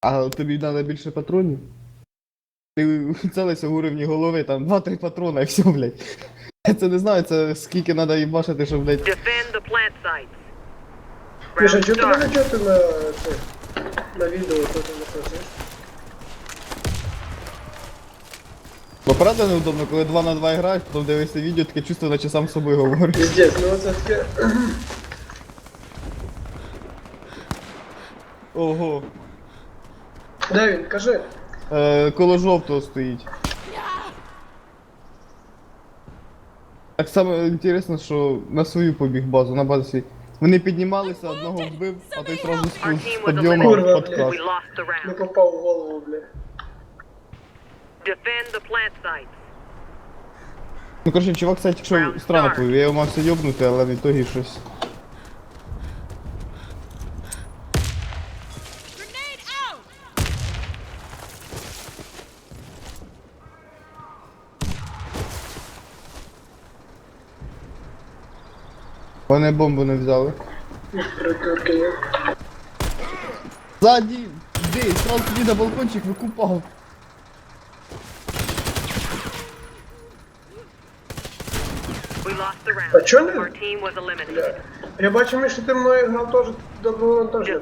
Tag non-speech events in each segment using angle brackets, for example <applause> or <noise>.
А тобі треба більше патронів? Ти целися в уровні голови, там 2-3 патрона і все, блядь. Я це не знаю, це скільки треба їбашити, щоб, блядь. Defend the plant sites. Міша, чого тебе не чути на це? На відео, то ти не працюєш? Бо правда неудобно, коли 2 на 2 грають, потім дивишся відео, таке чувство, наче сам з собою говориш. Піздець, ну це таке. Ого. Де він? Кажи. Е, коло жовтого стоїть. Так само інтересно, що на свою побіг базу, на базу свій. Вони піднімалися, одного вбив, а той сразу з підйому Курва. We lost the Не round. попав в голову, бля. Defend the plant sites. Ну коротше, чувак, кстати, якщо странно повів, я його мався йобнути, але в ітогі щось. Вони бомбу не взяли. Придурки. Ззаді! Іди, сразу тобі на балкончик викупав. А чо не? Eliminated. Я бачу, Міша, ти мною грав теж теж не.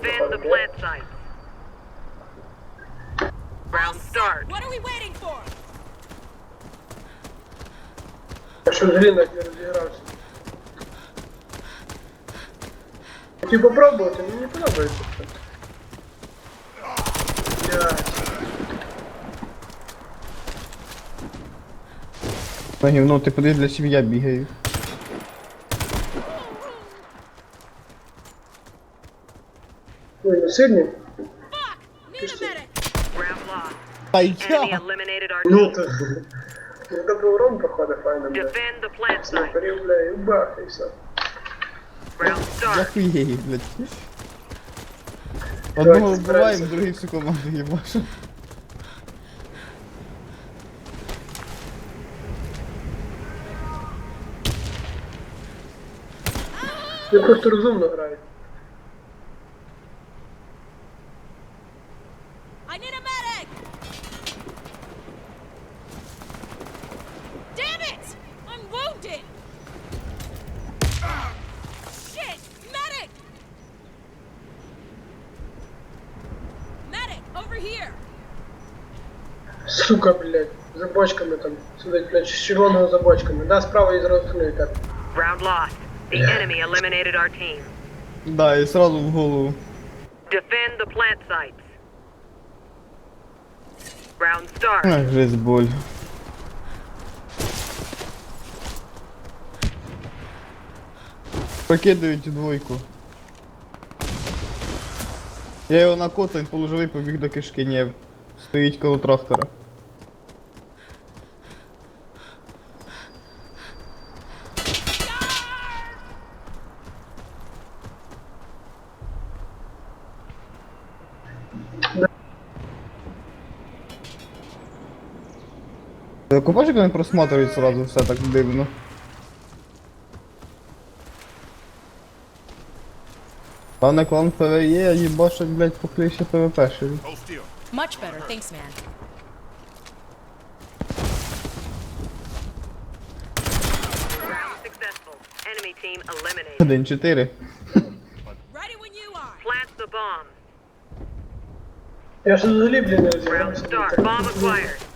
What are we waiting for? Я що взагалі навіть не розігрався. Хотів попробувати, мені не подобається це. На гівно, ти подивись, для чим я бігаю. Ой, не сильні? Need a medic. Round Enemy я! eliminated our Ну то. <laughs> Ну добре урон проходить файно, бля. Defend the plant бля, і бах, і все. Захуєю, блядь. Одного вбиваємо, другий всю команду їбашу. Я просто розумно граю. I need a medic. Damn it! I'm wounded. Shit! Medic! Medic, over here. Сука, блядь, за бочками там сидить, блядь, з червоного за бочками. Да, справа і зразу так. Round lost. The enemy eliminated our team. Да, і сразу в голову. Defend the plant sites. Round start. Ах, жесть боль. Покидають двойку. Я його накоцав, він положив і побіг до кишки, ні. Стоїть коло трактора. Купаш, як вони просматривають сразу все так дивно. Пане клан ПВЕ, їбашать, блять, поклище ПВПшеві. Much better, thanks, man. Round successful. Enemy team eliminated. 1-4. Ready when you are. Plant the bomb. Я ж взагалі, блін, не Round start. Bomb acquired.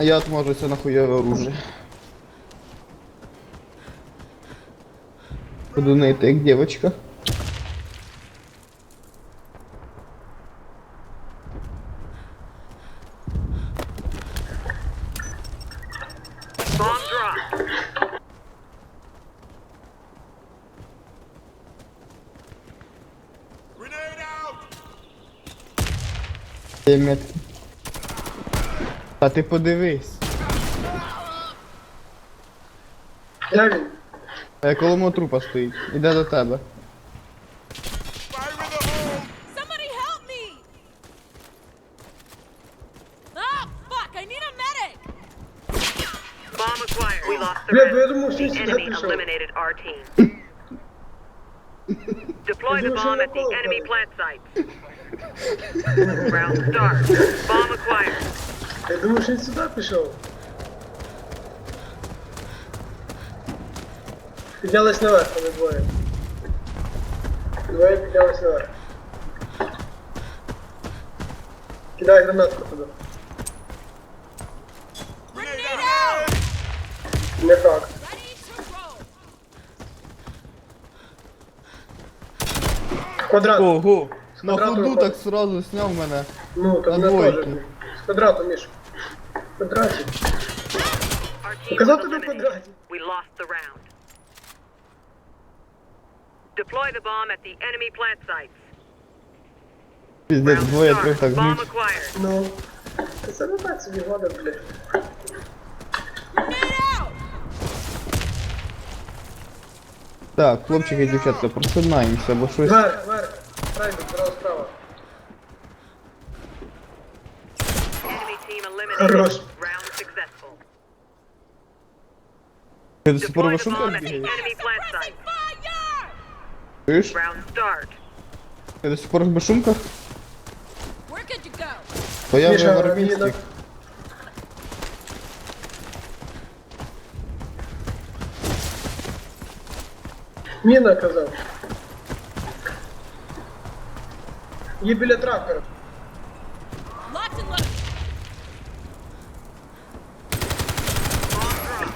я отможуся на хуєве оружие. Буду нити як дівчинка. Bomb dropped. Є метки. Pra ter poder ver isso. É colomou trupa stoji i da do tebe. Somebody help me! Oh, fuck, I need a medic! Bomb acquired. We lost the rest. The enemy eliminated our team. <laughs> Deploy the bomb at the enemy plant site. Round start. Bomb acquired. Я думав, що він сюди пішов. Піднялись наверх, вони двоє. Двоє піднялись наверх. Кидай гранатку туди. Grenade out! Не факт. Ready to roll. Квадрат. Ого! На квадрату ходу виходить. так сразу сняв мене. Ну, там на не двойки. теж. З квадрату, Міш. В квадраті. Our team Показав was тобі в eliminated. квадраті. We lost the round. Deploy the bomb at the enemy plant sites. Піздець, Round двоє трьох start. так Bomb жмуть. acquired. Ну. Це не так собі года, блядь. Grenade out! Так, хлопчики і дівчатка, просинаємося, бо щось. Вверх, вверх. Прайдик, справа, справа. бігаєш? enemy plant Pressing site. fire! Чуєш? Round start. Ти до сих пор в бешумках? Where could you go? То я вже Міша, в армійських. Міна. Міна казав. Є біля трактора.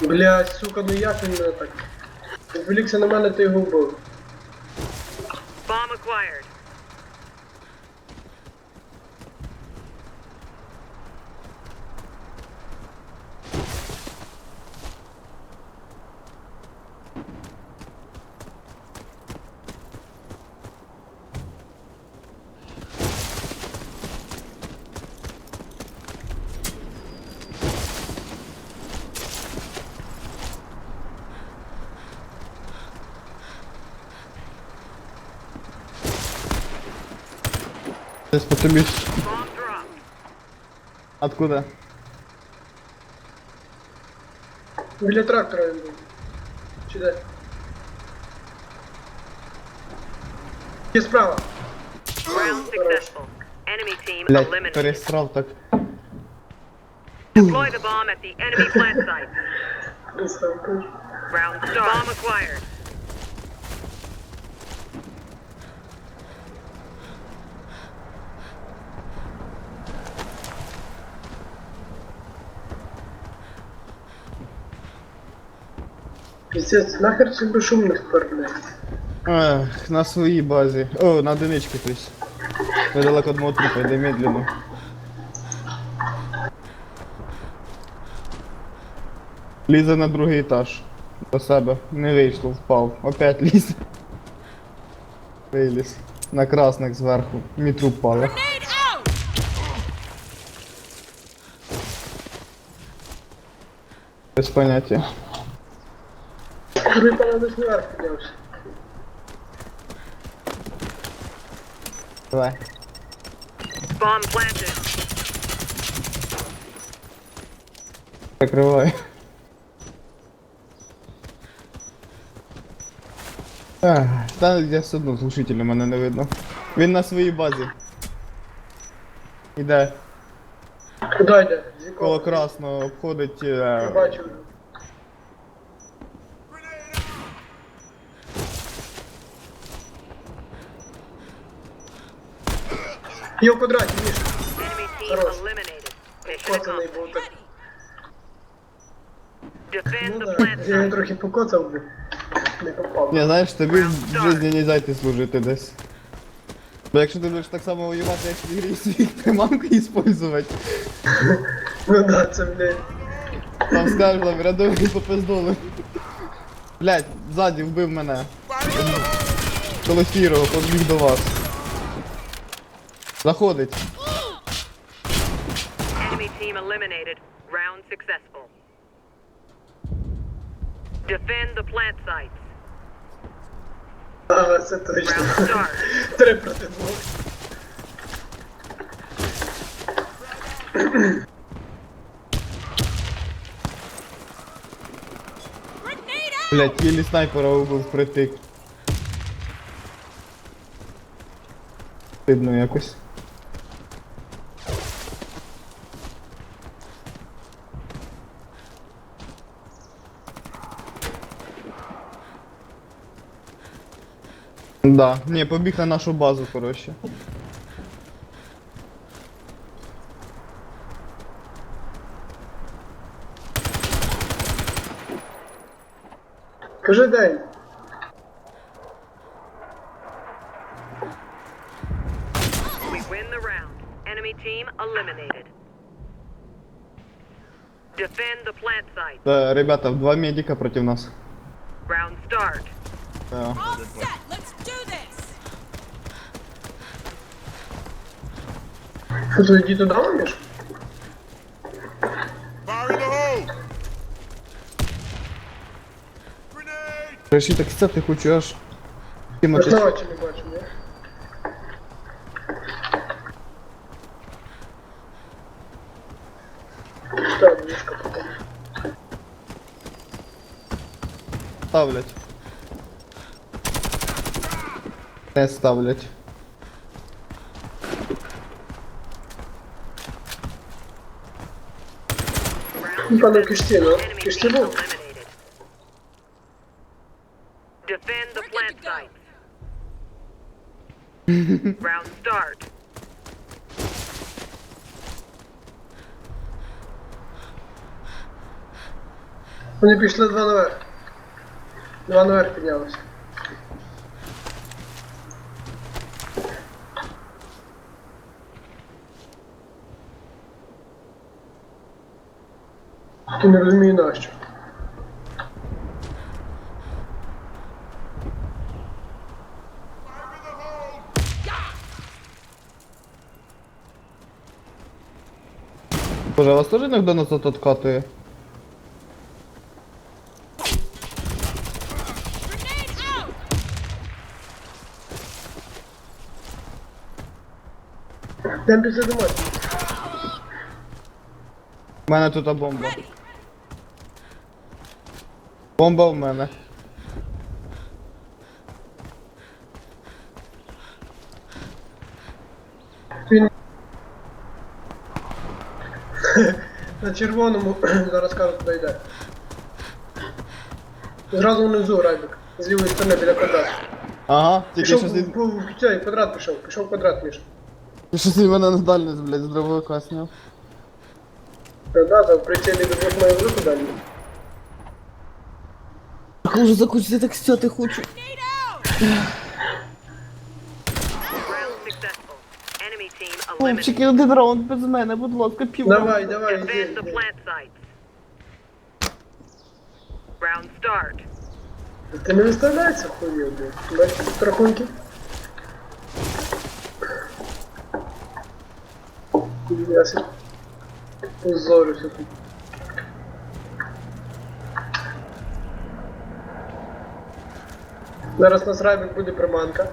Блядь, сука, ну як він мене так? Відволікся на мене, ти його вбив. Bomb acquired. Десь по тобі. ж- Bomb dropped. Откуда? Біля трактора. Чи де? Є справа. Блять, пересрав так. Deploy the bomb at the enemy plant site. Round start. Bomb acquired. Піздець, нахер цих безшумних блядь. Ех, на своїй базі. О, на одиничці хтось. Недалеко від мого трупа, йде медленно. Лізе на другий етаж. До себе. Не вийшло, впав. Опять лізе. Виліз. На красних зверху. Мій труп. Grenade! Без поняття. Другий пана десь наверх піднявся. Давай. Bomb planted. Закривай. Ах, Та я все одно глушителя мене не видно. Він на своїй базі. Іде Куди йде? З якого? коло красного, обходить. Я Е... бачу. Є в квадраті, Міш. Хорош. Коцаний був так. Ну да, я його трохи покоцав би. Не попав. Ні, знаєш, тобі в житті не зайти служити десь. Бо якщо ти будеш так само воювати, як в ігрі свій приманку іспользувати, Ну да, це, блядь. там скажеш, там рядовий попиздоли. Блять, ззаді вбив мене. Коло сірого, побіг до вас. Заходить. Enemy team eliminated. Round successful. Defend the plant sites. Ага, це точно. Round start. Три проти двох. Блять, єлі снайпера убив притик. Стидно якось. Да, не, побіг на нашу базу, коротше. Кажи день. We win the round. Enemy team eliminated. Defend the plant site. Да, ребята, два медика проти нас. Round start. Да. All set. Що ти йди туди вмієш? Fire in the hole! Grenade! Реши так стати хочу аж. Тима, Я ж ти- на очі не бачу, ні? Так, мішка потім. ставлять. Не ставлять. Пане був. eliminated. Defend the plant site. Round start. Вони пішли два наверх. Два наверх піднялися. Ти не розумію нащо. Боже, а вас теж іногда назад откатує? Йдемо після домашнього. У мене тут бомба. Ready. Бомба в мене. Він на червоному <clears throat> зараз кажу, куди йде. Зразу внизу райбик. З лівої сторони біля квадрату. Ага, тільки Пішов щось в, він... в, в цей квадрат пішов, пішов в квадрат між. Щось він мене на дальність, блядь, з дробовика сняв. Та да, там при цілі до двох має велику далі. Хуже закусити так стяти хочу. Хлопчики, один раунд без мене, будь ласка, пів. Давай, давай, Defend йди. the йди. plant sites. Round start. Ти не виставляйся хуйню, блядь. Бачиш рахунки? Я себе позорюся тут. Зараз на райбик буде приманка.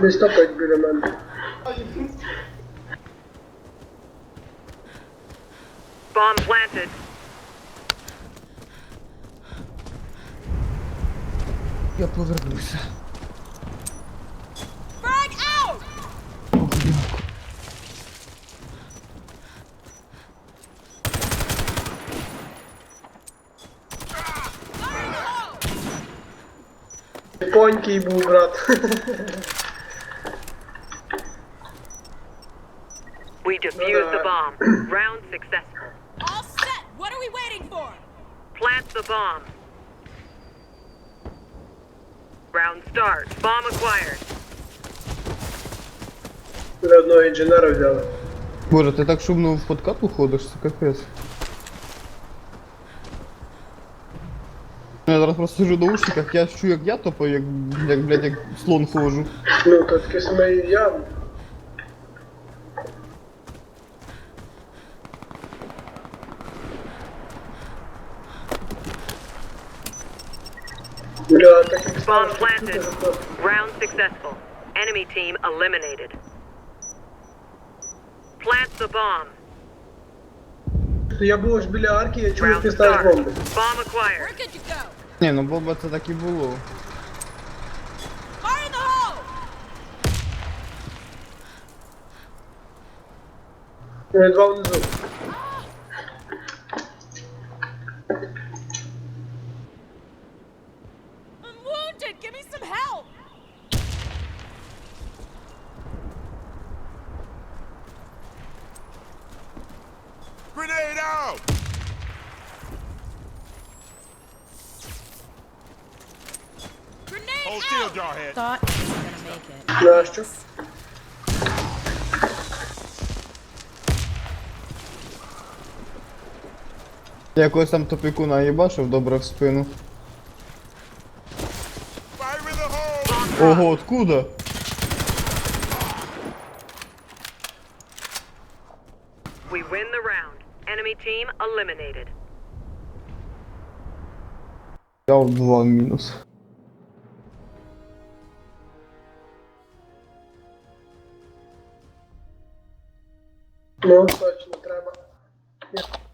Десь топить біля мене. Bomb planted. Я повернуся. Frag out. Fire in the hole. Понький був брат. Defused the uh, bomb. <clears throat> Round successful. All set. What are we waiting for? Plant the bomb. Round start. Bomb acquired. Біля одного інженера взяли. Боже, ти так шумно в подкатку ходиш, це капець. Я зараз просто сижу в наушниках, я чую, як я топаю, як, як, блядь, як слон ходжу. Ну, то таке саме я. Bomb стало, planted. що тут Round successful. Enemy team eliminated. Plant the bomb. То я був аж біля арки, я чув, як Round ти ставиш start. бомби. Bomb acquired. We're good to go. Ні, ну бомба це так і було. Fire in the hole! Ну, Два внизу. Thought he was gonna make it. Нащо? Я якогось там топіку наїбашив добре в спину. Ого, откуда? We win the round. Enemy team eliminated. Я в два мінус. não só de trabalho.